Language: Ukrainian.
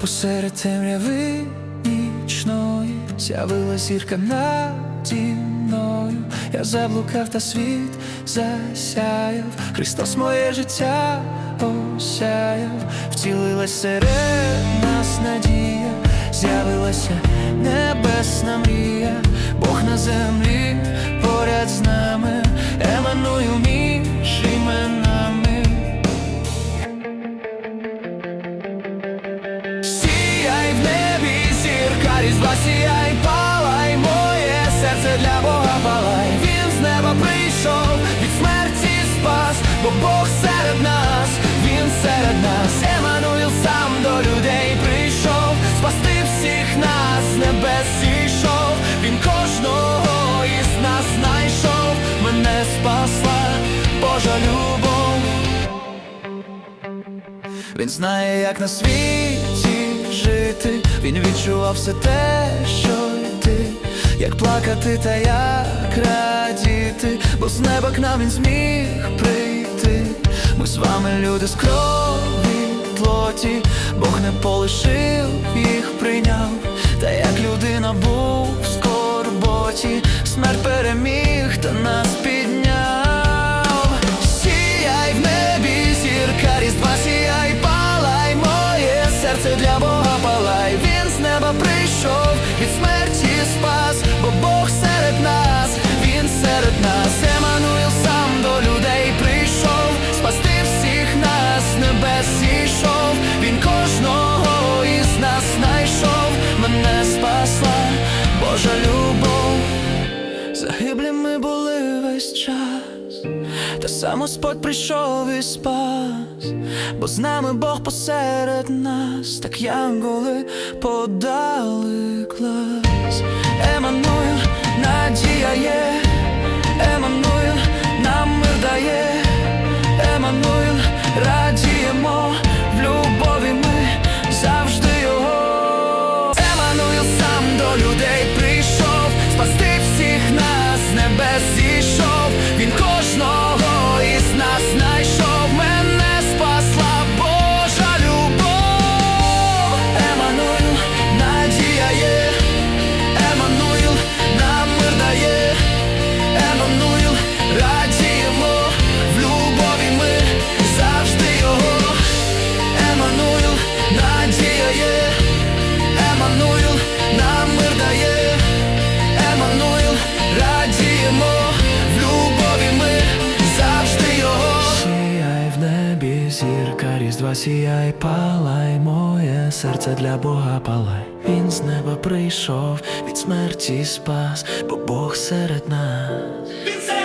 посеред темряви нічної з'явила зірка наді мною. Я заблукав та світ засяяв. Христос моє життя осяяв, втілилась серед нас надія, з'явилася небесна мрія, Бог на землі поряд з нами, сіяй, палай, моє серце для Бога палай. Він з неба прийшов, від смерті спас, бо Бог серед нас, він серед нас, Еммануїл сам до людей прийшов, спасти всіх нас, небес зійшов, він кожного із нас знайшов, мене спасла Божа любов. Він знає, як на світі відчував все те, що й ти, як плакати та як радіти, бо з неба к нам він зміг прийти. Ми з вами люди з крові плоті, Бог не полишив їх прийняв, та як людина був в скорботі, смерть переміг та нас підняв. Сіяй в небі, зірка різдва, сіяй, палай, моє серце для Бога Загиблими були весь час, та сам Господь прийшов і спас, бо з нами Бог посеред нас, так янголи подали клас. Еммануїл, зірка два сіяй, палай, моє серце для Бога палай. Він з неба прийшов, від смерті спас, бо Бог серед нас.